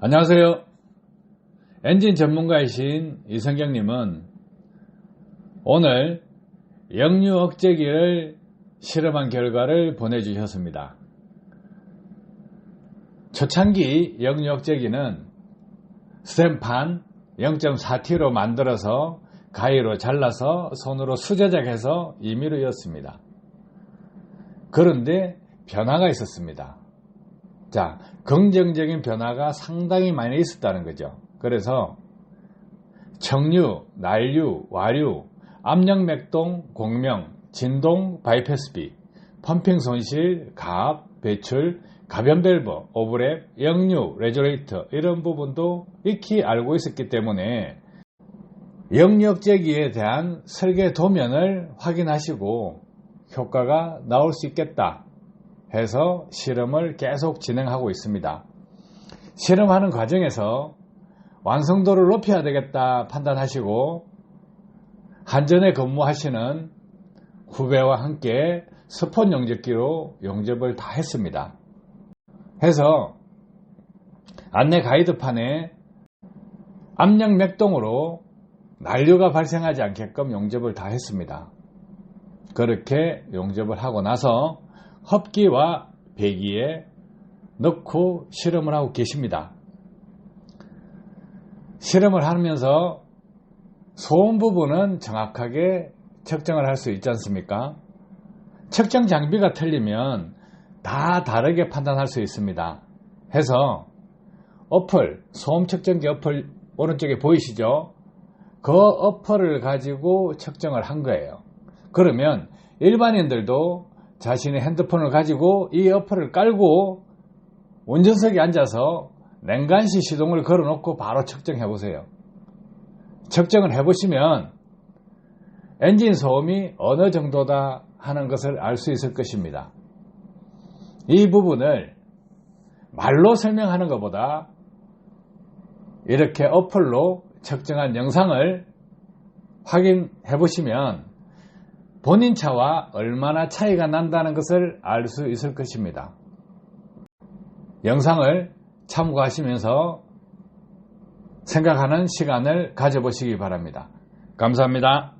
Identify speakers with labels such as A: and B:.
A: 안녕하세요. 엔진 전문가이신 이성경님은 오늘 역류 억제기를 실험한 결과를 보내주셨습니다. 초창기 역류 억제기는 스탬판 0.4T로 만들어서 가위로 잘라서 손으로 수제작해서 임의로 였습니다. 그런데 변화가 있었습니다. 자, 긍정적인 변화가 상당히 많이 있었다는 거죠. 그래서 청류, 난류, 와류, 압력 맥동, 공명, 진동, 바이패스비, 펌핑 손실, 가압, 배출, 가변 밸브, 오브랩, 역류, 레저레이터 이런 부분도 익히 알고 있었기 때문에 역력제기에 대한 설계 도면을 확인하시고 효과가 나올 수 있겠다 해서 실험을 계속 진행하고 있습니다. 실험하는 과정에서 완성도를 높여야 되겠다 판단하시고 한전에 근무하시는 후배와 함께 스폰 용접기로 용접을 다 했습니다. 해서 안내 가이드판에 압력 맥동으로 난류가 발생하지 않게끔 용접을 다 했습니다. 그렇게 용접을 하고 나서 흡기와 배기에 넣고 실험을 하고 계십니다. 실험을 하면서 소음 부분은 정확하게 측정을 할 수 있지 않습니까? 측정 장비가 틀리면 다 다르게 판단할 수 있습니다. 해서 어플, 소음 측정기 어플 오른쪽에 보이시죠? 그 어플을 가지고 측정을 한 거예요. 그러면 일반인들도 자신의 핸드폰을 가지고 이 어플을 깔고 운전석에 앉아서 냉간시 시동을 걸어 놓고 바로 측정해 보세요. 측정을 해 보시면 엔진 소음이 어느 정도다 하는 것을 알 수 있을 것입니다. 이 부분을 말로 설명하는 것보다 이렇게 어플로 측정한 영상을 확인해 보시면 본인 차와 얼마나 차이가 난다는 것을 알 수 있을 것입니다. 영상을 참고하시면서 생각하는 시간을 가져보시기 바랍니다. 감사합니다.